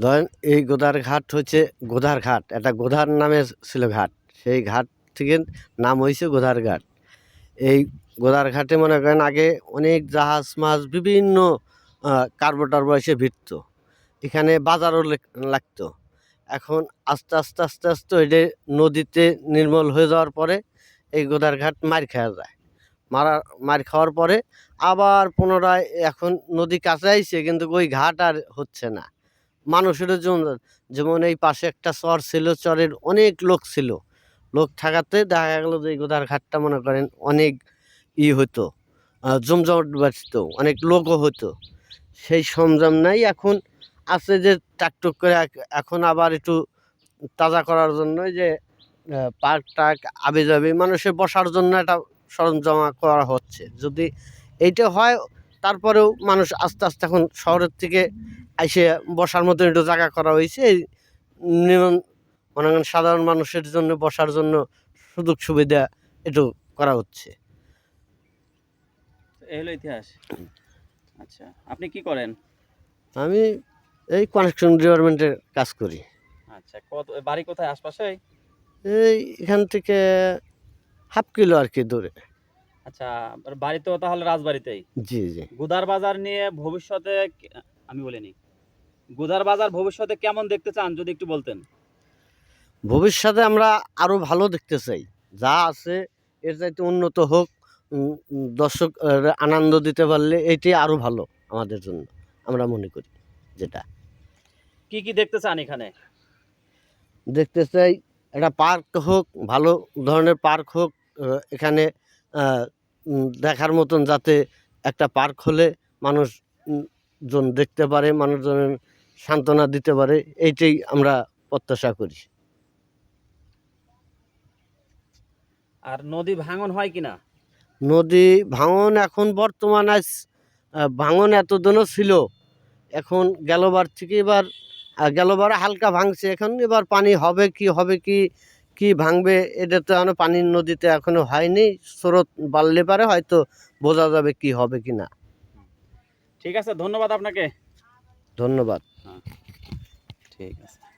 ধরেন এই গোদার ঘাট হচ্ছে গোধার ঘাট, একটা গোধার নামে ছিল ঘাট। সেই ঘাট থেকে নাম হয়েছে গোধার ঘাট। এই গোদার ঘাটে মনে করেন আগে অনেক জাহাজ, মাছ, বিভিন্ন কার্বো টার্বো এসে ভিড়ত। এখানে বাজারও লেগ- লাগতো। এখন আস্তে আস্তে আস্তে আস্তে ওইটা নদীতে নির্মল হয়ে যাওয়ার পরে এই গোদার ঘাট মার খাওয়া যায়। মারা, মার খাওয়ার পরে আবার পুনরায় এখন নদী কাছে আইছে কিন্তু ওই ঘাট আর হচ্ছে না। মানুষের জন্য যেমন এই পাশে একটা চর ছিল, চরের অনেক লোক ছিল। লোক থাকাতে দেখা গেল যে গোদার ঘাটটা মনে করেন অনেক ই হতো জমজমাট বাঁচত, অনেক লোকও হতো। সেই সরঞ্জাম নাই, এখন আছে যে টাকটুক করে এখন আবার একটু তাজা করার জন্য যে পার্ক টার্ক, আবে যাবে, মানুষের বসার জন্য একটা সরঞ্জাম করা হচ্ছে। যদি এইটা হয়, তারপরেও মানুষ আস্তে আস্তে এখন শহরের থেকে এসে বসার মতো একটু জায়গা করা হয়েছে। মনে করেন সাধারণ মানুষের জন্য বসার জন্য সুযোগ সুবিধা একটু করা হচ্ছে। এই হলো ইতিহাস। আচ্ছা আপনি কি করেন? আমি এই কানেকশন ডিপার্টমেন্টের কাজ করি। আচ্ছা কত বাড়ি কোথায় আশপাশে? এই এখান থেকে হাফ কিলো আর কি দূরে। আচ্ছা বাড়ি তো তাহলে রাজবাড়িতেই। জি জি। গুদার বাজার নিয়ে ভবিষ্যতে আমি বলিনি গুদার বাজার ভবিষ্যতে কেমন দেখতে চান যদি একটু বলতেন? ভবিষ্যতে আমরা আরও ভালো দেখতে চাই। যা আছে এর চাইতে উন্নত হোক দর্শক আনন্দ দিতে পারলে এটি আরও ভালো আমাদের জন্য আমরা মনে করি যেটা। কি কি দেখতে চান এখানে? দেখতে চাই একটা পার্ক হোক ভালো ধরনের পার্ক হোক এখানে দেখার মতন যাতে একটা পার্ক হলে মানুষজন দেখতে পারে মানুষজনের সান্ত্বনা দিতে পারে এইটাই আমরা প্রত্যাশা করি। আর নদী ভাঙন হয় কিনা? নদী ভাঙন এখন বর্তমান আজ ভাঙন এতদিনও ছিল এখন গেলবার থেকে এবার গেলবার হালকা ভাঙছে এখন এবার পানি হবে কি হবে কি কি ভাঙবে এটা তো এখনও পানির নদীতে এখনও হয়নি স্রোত বাড়লে পারে হয়তো বোঝা যাবে কি হবে কি না ঠিক আছে ধন্যবাদ আপনাকে। ধন্যবাদ। ঠিক আছে।